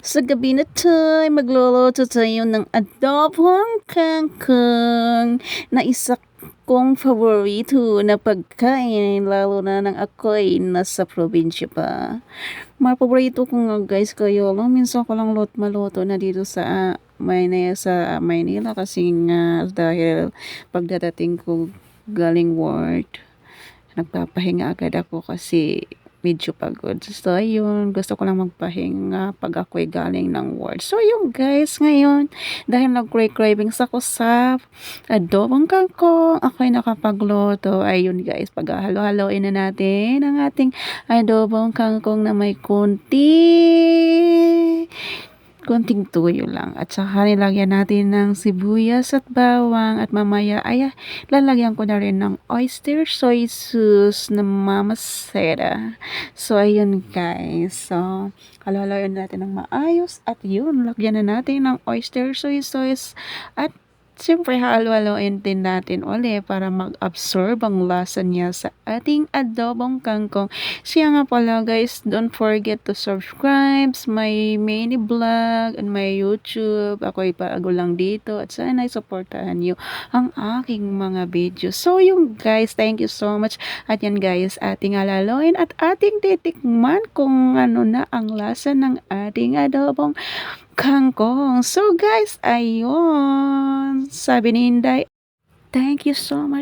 Sa gabi na tayo, magluluto tayo ng adobong kangkong na isa kong favorito na pagkain, lalo na nang ako'y nasa probinsya pa. Mga ko nga guys, kayo lang, minsan ko lang lot maluto na dito sa Maynila, sa Maynila kasi nga dahil pagdadating ko galing work, nagpapahinga agad ako kasi medyo pagod. So, ayun, gusto ko lang magpahinga pag ako'y galing ng work. So, ayun guys, ngayon, dahil nag-cravings ako sa adobong kangkong, ako'y nakapagluto. Ayun guys, paghalo-haloin na natin ang ating adobong kangkong na may kunti konting tuyo lang. At saka nilagyan natin ng sibuyas at bawang at mamaya ay lalagyan ko na rin ng oyster soy sauce na mamasera. So, ayun guys. So, halalayan natin ng maayos at yun, lagyan na natin ng oyster soy sauce at Siyempre, halo-haloin din natin uli para mag-absorb ang lasa niya sa ating adobong kangkong. Siya nga pala guys, don't forget to subscribe my mini vlog and my YouTube. Ako ipago lang dito at sana supportahan niyo ang aking mga videos. So yung guys, thank you so much. At yan guys, ating alaloin at ating titikman kung ano na ang lasa ng ating adobong kangkong. So guys, ayun. Sabi ni Inday, thank you so much.